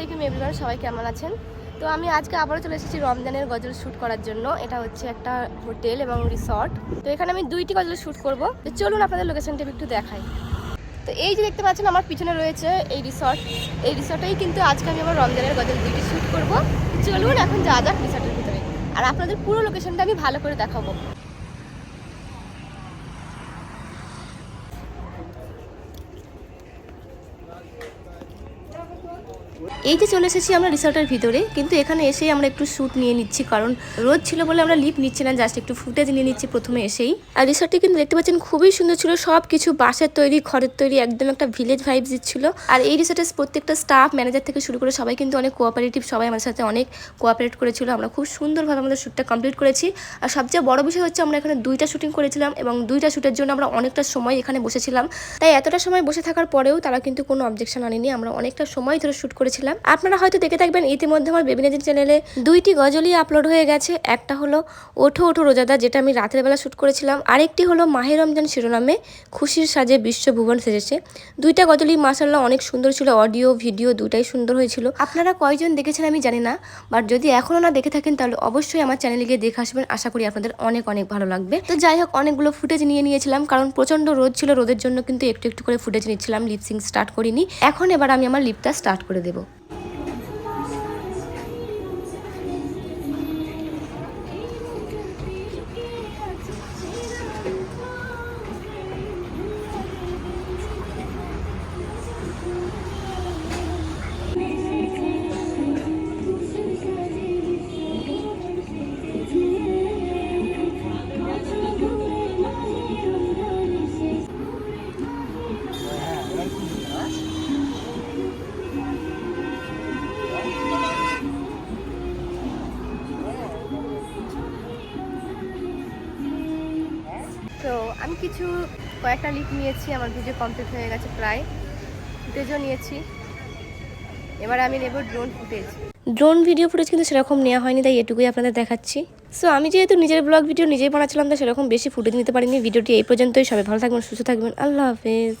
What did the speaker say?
আলাইকুম এভরিওয়ান, সবাই কেমন আছেন? তো আমি আজকে আবারও চলে এসেছি রমজানের গজল শ্যুট করার জন্য। এটা হচ্ছে একটা হোটেল এবং রিসর্ট। তো এখানে আমি দুইটি গজল শ্যুট করব। তো চলুন আপনাদের লোকেশনটা একটু দেখাই। তো এই যে দেখতে পাচ্ছেন, আমার পিছনে রয়েছে এই রিসর্ট। এই রিসর্টেই কিন্তু আজকে আমি আমার রমজানের গজল দুইটি শ্যুট করব। চলুন এখন যা যাক রিসর্টের ভিতরে। আর আপনাদের পুরো লোকেশনটা আমি ভালো করে দেখাবো। এই যে চলে এসেছি আমরা রিসর্টের ভিতরে, কিন্তু এখানে এসেই আমরা একটু শ্যুট নিয়ে নিচ্ছি, কারণ রোদ ছিল বলে আমরা লিপ নিচ্ছি না, জাস্ট একটু ফুটেজ নিয়ে নিচ্ছি প্রথমে এসেই। আর রিসর্টটি কিন্তু দেখতে পাচ্ছেন খুবই সুন্দর ছিল সব কিছু বাঁশের তৈরি ঘরের তৈরি, একদম একটা ভিলেজ ভাইব দিচ্ছিল। আর এই রিসর্টের প্রত্যেকটা স্টাফ ম্যানেজার থেকে শুরু করে সবাই কিন্তু অনেক কোঅপারেটিভ সবাই আমাদের সাথে অনেক কোঅপারেট করেছিল। আমরা খুব সুন্দরভাবে আমাদের শ্যুটটা কমপ্লিট করেছি। আর সবচেয়ে বড় বিষয় হচ্ছে আমরা এখানে দুইটা শুটিং করেছিলাম এবং দুইটা শ্যুটের জন্য আমরা অনেকটা সময় এখানে বসেছিলাম। তাই এতটা সময় বসে থাকার পরেও তারা কিন্তু কোনো অবজেকশন আনেনি। আমরা অনেকটা সময় ধরে শ্যুট করেছিলাম। আপনারা হয়তো দেখে থাকবেন, ইতিমধ্যে আমার বেবিনাজির চ্যানেলে দুইটি গজলই আপলোড হয়ে গেছে। একটা হলো ওঠো ওঠো রোজাদা, যেটা আমি রাতের বেলা শ্যুট করেছিলাম। আরেকটি হলো মাহে রমজান শিরোনামে খুশির সাজে বিশ্বভুবন সেজেছে। দুইটা গজলই মাসাল্লাহ অনেক সুন্দর ছিল অডিও ভিডিও দুটাই সুন্দর হয়েছিল। আপনারা কয়জন দেখেছেন আমি জানি না বাট যদি এখনও না দেখে থাকেন, তাহলে অবশ্যই আমার চ্যানেলে গিয়ে দেখে আসবেন। আশা করি আপনাদের অনেক অনেক ভালো লাগবে। তো যাই হোক, অনেকগুলো ফুটেজ নিয়ে নিয়েছিলাম, কারণ প্রচণ্ড রোদ ছিল রোদের জন্য, কিন্তু একটু একটু করে ফুটেজ নিচ্ছিলাম লিপসিং স্টার্ট করিনি। এখন এবার আমি আমার লিপটা স্টার্ট করে দেবো। তো আমি কিছু, কয়েকটা লিপ নিয়েছি, আমার ভিডিও কমপ্লিট হয়ে গেছে প্রায়। ফুটেজও নিয়েছি। এবার আমি নেব drone footage drone video footage কিন্তু সেরকম নেওয়া হয়নি, তাই এটুকুই আপনাদের দেখাচ্ছি। সো আমি যেহেতু নিজের ব্লগ ভিডিও নিজেই বানাচ্ছিলাম, তাই সেরকম বেশি ফুটেজ নিতে পারিনি। ভিডিওটি এই পর্যন্তই, সবাই ভালো থাকবেন, সুস্থ থাকবেন। আল্লাহ হাফেজ।